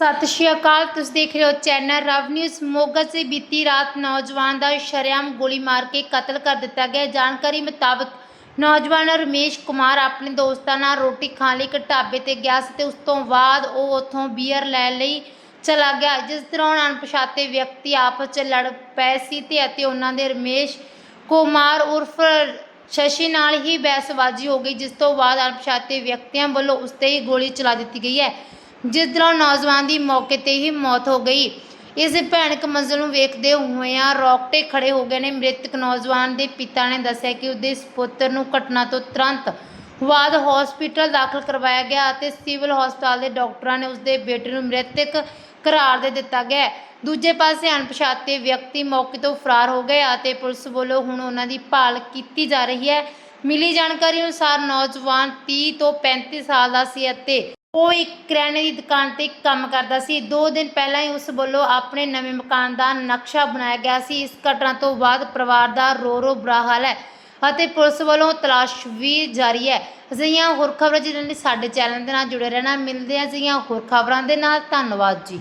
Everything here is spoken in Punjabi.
ਸਤਿ ਸ਼੍ਰੀ ਅਕਾਲ, ਤੁਸੀਂ ਦੇਖ ਰਹੇ ਹੋ ਚੈਨਲ ਰਵ ਨਿਊਜ਼। ਮੋਗਾ ਸੇ ਬੀਤੀ ਰਾਤ ਨੌਜਵਾਨ ਦਾ ਸ਼ਰੇਆਮ ਗੋਲੀ ਮਾਰ ਕੇ ਕਤਲ ਕਰ ਦਿੱਤਾ ਗਿਆ। ਜਾਣਕਾਰੀ ਮੁਤਾਬਕ ਨੌਜਵਾਨ ਰਮੇਸ਼ ਕੁਮਾਰ ਆਪਣੇ ਦੋਸਤਾਂ ਨਾਲ ਰੋਟੀ ਖਾਣ ਲਈ ਇੱਕ ਢਾਬੇ ਤੇ ਗਿਆ ਸੀ ਤੇ ਉਸ ਤੋਂ ਬਾਅਦ ਉਹ ਉੱਥੋਂ ਬੀਅਰ ਲੈਣ ਲਈ ਚਲਾ ਗਿਆ, ਜਿਸ ਦੌਰਾਨ ਅਣਪਛਾਤੇ ਵਿਅਕਤੀ ਆਪਸ 'ਚ ਲੜ ਪਏ ਸੀ ਤੇ ਅਤੇ ਉਹਨਾਂ ਦੇ ਰਮੇਸ਼ ਕੁਮਾਰ ਉਰਫ ਸ਼ਸ਼ੀ ਨਾਲ ਹੀ ਬਹਿਸਬਾਜ਼ੀ ਹੋ ਗਈ, ਜਿਸ ਤੋਂ ਬਾਅਦ ਅਣਪਛਾਤੇ ਵਿਅਕਤੀਆਂ ਵੱਲੋਂ ਉਸ ਤੇ ਹੀ ਗੋਲੀ ਚਲਾ ਦਿੱਤੀ ਗਈ ਹੈ। ਜਿਸ ਦੌਰਾਨ ਨੌਜਵਾਨ ਦੀ ਮੌਕੇ ਤੇ ਹੀ ਮੌਤ ਹੋ ਗਈ। ਇਸ ਭਿਆਨਕ ਮੰਜ਼ਲ ਨੂੰ ਵੇਖਦੇ ਹੋਇਆਂ ਰੋਕਟੇ ਖੜੇ ਹੋ ਗਏ ਨੇ ਮ੍ਰਿਤਕ ਨੌਜਵਾਨ ਦੇ ਪਿਤਾ ਨੇ ਦੱਸਿਆ ਕਿ ਉਹਦੇ ਸੁਪੁੱਤਰ ਨੂੰ ਘਟਨਾ ਤੋਂ ਤੁਰੰਤ ਬਾਅਦ ਹਸਪੀਟਲ ਦਾਖਲ ਕਰਵਾਇਆ ਗਿਆ ਅਤੇ ਸਿਵਲ ਹਸਪਤਾਲ ਦੇ ਡਾਕਟਰਾਂ ਨੇ ਉਸਦੇ ਬੇਟੇ ਨੂੰ ਮ੍ਰਿਤਕ ਕਰਾਰ ਦੇ ਦਿੱਤਾ ਗਿਆ। ਦੂਜੇ ਪਾਸੇ ਅਣਪਛਾਤੇ ਵਿਅਕਤੀ ਮੌਕੇ ਤੋਂ ਫਰਾਰ ਹੋ ਗਏ ਅਤੇ ਪੁਲਿਸ ਵੱਲੋਂ ਹੁਣ ਉਹਨਾਂ ਦੀ ਭਾਲ ਕੀਤੀ ਜਾ ਰਹੀ ਹੈ। ਮਿਲੀ ਜਾਣਕਾਰੀ ਅਨੁਸਾਰ ਨੌਜਵਾਨ 30 ਤੋਂ 35 ਸਾਲ ਦਾ ਸੀ ਅਤੇ ਉਹ ਇੱਕ ਕਰਿਆਨੇ ਦੀ ਦੁਕਾਨ ਤੇ ਕੰਮ ਕਰਦਾ ਸੀ। ਦੋ ਦਿਨ ਪਹਿਲਾਂ ਹੀ ਉਸ ਵੱਲੋਂ ਆਪਣੇ ਨਵੇਂ ਮਕਾਨ ਦਾ ਨਕਸ਼ਾ ਬਣਾਇਆ ਗਿਆ ਸੀ। ਇਸ ਘਟਨਾ ਤੋਂ ਬਾਅਦ ਪਰਿਵਾਰ ਦਾ ਰੋ ਰੋ ਬੁਰਾ ਹਾਲ ਹੈ ਅਤੇ ਪੁਲਿਸ ਵੱਲੋਂ ਤਲਾਸ਼ ਵੀ ਜਾਰੀ ਹੈ। ਅਜਿਹੀਆਂ ਹੋਰ ਖਬਰਾਂ ਜਿਹਨਾਂ ਲਈ ਸਾਡੇ ਚੈਨਲ ਦੇ ਨਾਲ ਜੁੜੇ ਰਹਿਣਾ, ਮਿਲਦੇ ਹਾਂ ਅਜਿਹੀਆਂ ਹੋਰ ਖਬਰਾਂ ਦੇ ਨਾਲ। ਧੰਨਵਾਦ ਜੀ।